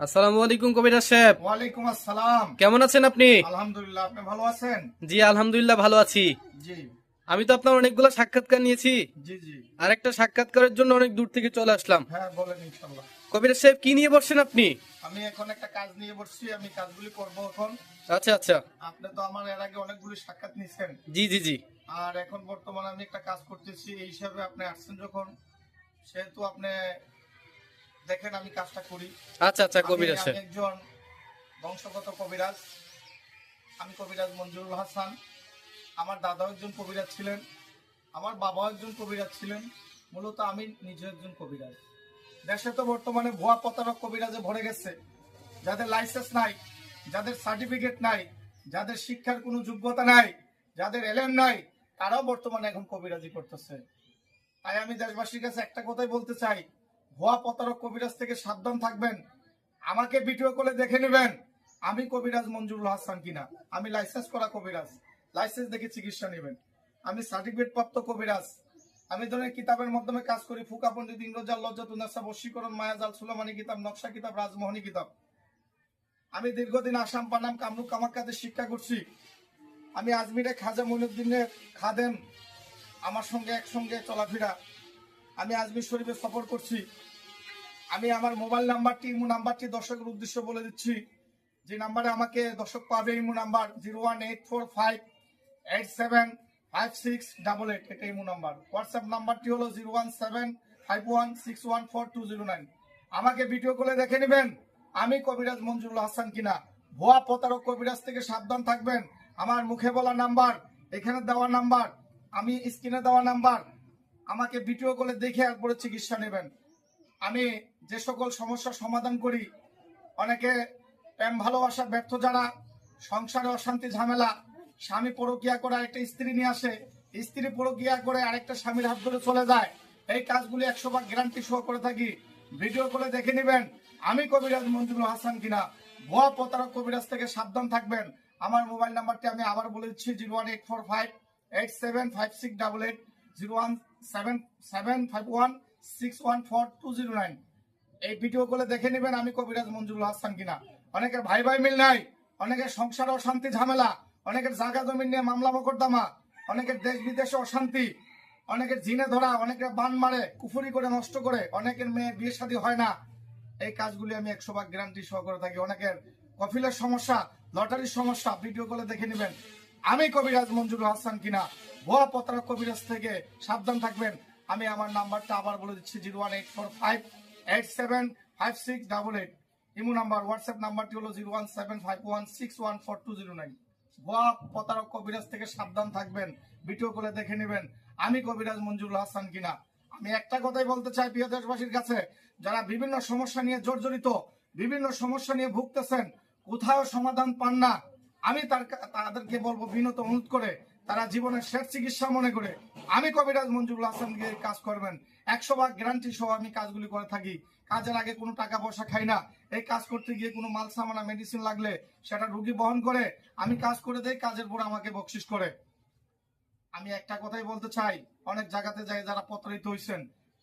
আসসালামু আলাইকুম কবিরাজ সাহেব। ওয়ালাইকুম আসসালাম। কেমন আছেন আপনি? আলহামদুলিল্লাহ আপনি ভালো আছেন? জি আলহামদুলিল্লাহ ভালো আছি। জি। আমি তো আপনার অনেকগুলো সাক্ষাৎকার নিয়েছি। জি জি। আর একটা সাক্ষাৎকারের জন্য অনেক দূর থেকে চলে আসলাম। হ্যাঁ বলেন ইনশাল্লাহ কবিরাজ সাহেব কি নিয়ে বসছেন আপনি? আমি এখন একটা কাজ নিয়ে বসছি আমি কাজগুলি করব এখন। আচ্ছা আচ্ছা। আপনি তো আমার এর আগে অনেকগুলি সাক্ষাৎ নিয়েছেন জি জি জি। আর এখন বর্তমানে আমি একটা কাজ করতেছি এই হিসাবে আপনি আসছেন যখন। সেহেতু আপনি দেখেন আমি কাজটা করি। আচ্ছা আচ্ছা কবিরাজ একজন বংশগত কবিরাজ। আমি কবিরাজ মঞ্জুরুল হাসান। আমার দাদাও একজন কবিরাজ ছিলেন। আমার বাবাও একজন কবিরাজ ছিলেন। মূলত আমি নিজে একজন কবিরাজ। দেশে তো বর্তমানে ভুয়া প্রতারক কবিরাজে ভরে গেছে। যাদের লাইসেন্স নাই যাদের সার্টিফিকেট নাই যাদের শিক্ষার কোনো যোগ্যতা নাই যাদের এলএম নাই তারাও বর্তমানে এখন কবিরাজি করতেছে। তাই আমি দেশবাসীর কাছে একটা কথাই বলতে চাই ভুয়া প্রতারক কবিরাজ থেকে সাবধান থাকবেন। আমাকে ভিডিও করে দেখে নেবেন, আমি কবিরাজ মঞ্জুরুল হাসান কিনা। আমি লাইসেন্স করা কবিরাজ লাইসেন্স দেখে চিকিৎসা নেবেন। আমি সার্টিফিকেট প্রাপ্ত কবিরাজ। আমি ধরনের কিতাবের মাধ্যমে কাজ করি, ফুকা পণ্ডিত লজ্জা তুনাসা বশীকরণ, মায়াজাল, সুলামানি কিতাব, নকশা কিতাব, রাজমোহনী কিতাব। আমি দীর্ঘদিন আসাম, পানাম, কামরূপ কামাক্কাতে শিক্ষা করছি। আমি আজমিরে খাজা মইনুদ্দিনের খাদেম, আমার সঙ্গে একসঙ্গে চলাফেরা। আমি আজমির শরীফে সফর করছি। আমি আমার মোবাইল নাম্বারটি, ইমো নাম্বারটি দর্শকের উদ্দেশ্য বলে দিচ্ছি। যে নাম্বারে আমাকে দর্শক পাবে imo number zero one eight four five eight seven five six double eight, এটা ইমো নাম্বার। হোয়াটসঅ্যাপ নাম্বারটি হলো zero one seven five one six one four two zero nine. আমাকে ভিডিও কলে দেখে নেবেন আমি কবিরাজ মঞ্জুরুল হাসান কিনা। ভুয়া প্রতারক কবিরাজ থেকে সাবধান থাকবেন। আমার মুখে বলা নাম্বার, এখানে দেওয়া নাম্বার, আমি স্ক্রিনে দেওয়া নাম্বার। আমাকে ভিডিও কলে দেখে একবারে চিকিৎসা নেবেন। আমি যে সকল সমস্যার সমাধান করি, অনেকে প্রেম, ভালোবাসা, ব্যর্থ যারা, সংসারে অশান্তি, ঝামেলা, স্বামী পরকিয়া করে আরেকটা স্ত্রী নিয়ে আসে, স্ত্রী পরকিয়া করে আরেকটা স্বামীর হাত ধরে চলে যায়, এই কাজগুলি একশো ভাগ গ্যারান্টি সহ করে থাকি। ভিডিও করে দেখে নেবেন, আমি কবিরাজ মঞ্জুরুল হাসান কিনা। ভুয়া প্রতারক কবিরাজ থেকে সাবধান থাকবেন। আমার মোবাইল নাম্বারটি আমি আবার বলে দিচ্ছি, zero one eight four five eight seven five six double eight. Zero one seven seven five one six one four two zero nine. এই ভিডিও করে দেখে নেবেন আমি কবিরাজ মঞ্জুরুল হাসান কিনা। অনেকের ভাই ভাই মিল নাই, অনেকের সংসার অশান্তি, ঝামেলা, অনেকের জায়গা জমি নিয়ে মামলা মকদ্দমা, অনেকের দেশ বিদেশে অশান্তি, অনেকের জিনে ধরা, অনেকের বান মারে, কুফুরি করে, নষ্ট করে, অনেকের মেয়ে বিয়ে শাদী হয় না। এই কাজগুলি আমি একশো ভাগ গ্যারান্টি সহ করে থাকি। অনেকের কফিলের সমস্যা, লটারির সমস্যা ভিডিও করে দেখে নেবেন। আমি কবিরাজ মঞ্জুরুল হাসান কিনা। ভুয়া পত্রা কবিরাজ থেকে সাবধান থাকবেন। আমি আমার নাম্বারটা আবার বলে দিচ্ছি, zero one eight four five eight seven five six double eight. Imo number, WhatsApp নাম্বারটি হলো zero one seven five one six one four two zero nine. ভুয়া প্রতারক কবিরাজ থেকে সাবধান থাকবেন, ভিডিও করে দেখে নেবেন আমি কবিরাজ মঞ্জুরুল হাসান কিনা। আমি একটা কথাই বলতে চাই প্রিয় দেশবাসীর কাছে, যারা বিভিন্ন সমস্যা নিয়ে জর্জরিত, বিভিন্ন সমস্যা নিয়ে ভুগতেছেন কোথাও সমাধান পান না। আমি তার তাদেরকে বলব বিনত অনুরোধ করে তারা জীবনের শেষ চিকিৎসা মনে করে। আমি কবিরাজ মঞ্জুরুল হাসান গিয়ে কাজ করবেন। একশো ভাগ গ্যারান্টি সহ আমি কাজগুলি করে থাকি। কাজের আগে কোনো টাকা পয়সা খাই না। এই কাজ করতে গিয়ে কোনো মাল সামানা মেডিসিন লাগলে সেটা রুগী বহন করে, আমি কাজ করে দেই, কাজের পর আমাকে বকশিস করে। আমি একটা কথাই বলতে চাই, অনেক জায়গাতে যাই যারা প্রতারিত হয়েছেন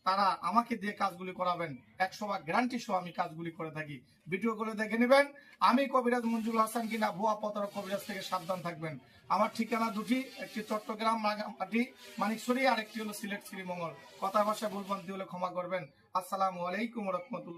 তারা আমাকে দিয়ে কাজগুলি করাবেন। একশো বা গ্যারান্টি সহ আমি কাজগুলি করে থাকি। ভিডিও করে দেখে নেবেন। আমি কবিরাজ মঞ্জুর হাসান কিনা, ভুয়া পতর কবিরাজ থেকে সাবধান থাকবেন। আমার ঠিকানা দুটি, একটি চট্টগ্রাম মাটি মানিকছড়ি আর একটি হলো সিলেট, শ্রীমঙ্গল। কথা ভাষায় ভুলবন্দি হলে ক্ষমা করবেন। আসসালামু আলাইকুম রহমতুল্লাহ।